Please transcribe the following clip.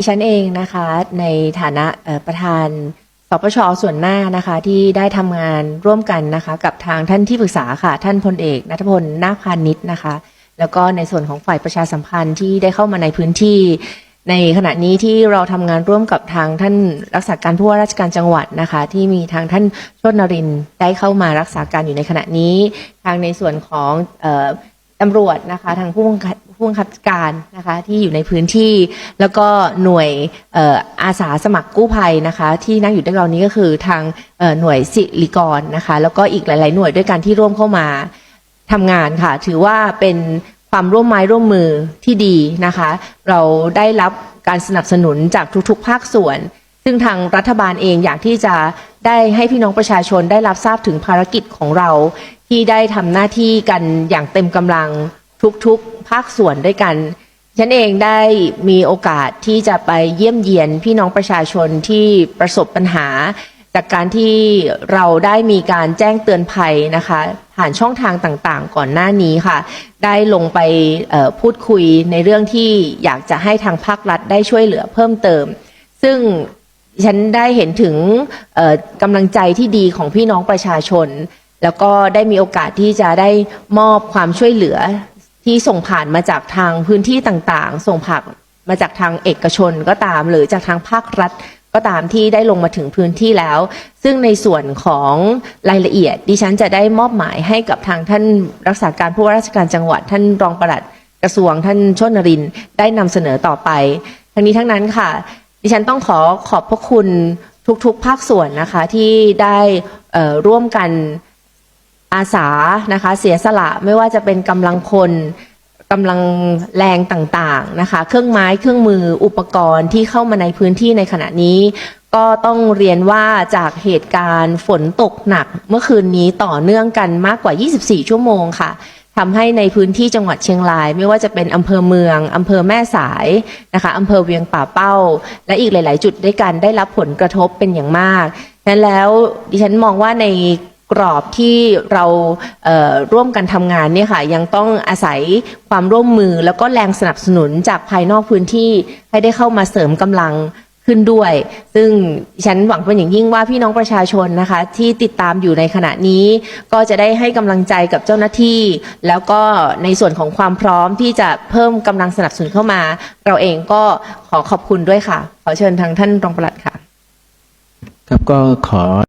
ดิฉันเองนะคะในฐานะประธานสปชส่วนหน้านะคะที่ได้ทำงานร่วมกันนะคะ กับทางท่านที่ปรึกษาค่ะ ท่านพลเอกนัทพลนาคพานิชนะคะ แล้วก็ในส่วนของฝ่ายประชาสัมพันธ์ที่ได้เข้ามาในพื้นที่ ในขณะนี้ที่เราทำงานร่วมกับทางท่านรักษาการผู้ว่าราชการจังหวัดนะคะ ที่มีทางท่านชตนรินได้เข้ามารักษาการอยู่ในขณะนี้ ทางในส่วนของ ตำรวจนะคะทางผู้บังคับผู้บังคับการนะคะที่อยู่ในพื้นที่ แล้วก็หน่วยอออาสาสมัครกู้ภัยนะคะ ที่นั่งอยู่ด้วยเรานี้ก็คือทางหน่วยสิริกรนะคะ แล้วก็อีกหลาย ๆ หน่วยด้วยกันที่ร่วมเข้ามาทำงานค่ะ ถือว่าเป็นความร่วมไม้ร่วมมือที่ดีนะคะ เราได้รับการสนับสนุนจากทุก ๆ ภาคส่วน ซึ่งทางรัฐบาลเองอยากที่จะได้ให้พี่น้องประชาชนได้รับทราบถึงภารกิจของเรา ที่ได้ทำหน้าที่กันอย่างเต็มกำลังทุกๆ ภาคส่วนด้วยกัน ฉันเองได้มีโอกาสที่จะไปเยี่ยมเยียนพี่น้องประชาชนที่ประสบปัญหา จากการที่เราได้มีการแจ้งเตือนภัยนะคะ ผ่านช่องทางต่างๆ ก่อนหน้านี้ค่ะ ได้ลงไปพูดคุยในเรื่องที่อยากจะให้ทางภาครัฐได้ช่วยเหลือเพิ่มเติม ซึ่งฉันได้เห็นถึงกำลังใจที่ดีของพี่น้องประชาชน แล้วก็ได้มีโอกาสที่จะได้มอบความช่วยเหลือที่ส่งผ่านมาจากทางพื้นที่ต่างๆ ส่งผ่านมาจากทางเอกชนก็ตาม หรือจากทางภาครัฐก็ตามที่ได้ลงมาถึงพื้นที่แล้ว ซึ่งในส่วนของรายละเอียด ดิฉันจะได้มอบหมายให้กับทางท่านรักษาการผู้ว่าราชการจังหวัด ท่านรองปลัดกระทรวงท่านชนนรินได้นำเสนอต่อไป ทั้งนี้ทั้งนั้นค่ะ ดิฉันต้องขอขอบพระคุณทุกๆ ภาคส่วนนะคะที่ได้ร่วมกัน อาสานะคะเสียสละไม่ว่าจะเป็นกำลังคนกำลังแรงต่างๆนะคะ เครื่องไม้เครื่องมืออุปกรณ์ที่เข้ามาในพื้นที่ในขณะนี้ ก็ต้องเรียนว่าจากเหตุการณ์ฝนตกหนัก เมื่อคืนนี้ต่อเนื่องกันมากกว่า 24 ชั่วโมงค่ะทำให้ในพื้นที่จังหวัดเชียงราย ไม่ว่าจะเป็นอำเภอเมืองอำเภอแม่สายนะคะอำเภอเวียงป่าเป้า และอีกหลาย ๆ จุดด้วยกันได้รับผลกระทบเป็นอย่างมากนั้นแล้วดิฉันมองว่าใน กรอบที่เราเร่วมกันทำงานเนี่ยค่ะยังต้องอาศัยความร่วมมือแล้วก็แรงสนับสนุนจากภายนอกพื้นที่ให้ได้เข้ามาเสริมกำลังขึ้นด้วย ซึ่งฉันหวังเป็นอย่างยิ่งว่าพี่น้องประชาชนนะคะ ที่ติดตามอยู่ในขณะนี้ ก็จะได้ให้กำลังใจกับเจ้าหน้าที่ แล้วก็ในส่วนของความพร้อมที่จะเพิ่มกำลังสนับสนุนเข้ามา เราเองก็ขอขอบคุณด้วยค่ะ ขอเชิญทางท่านรองปลัดค่ะ ครับก็ขอ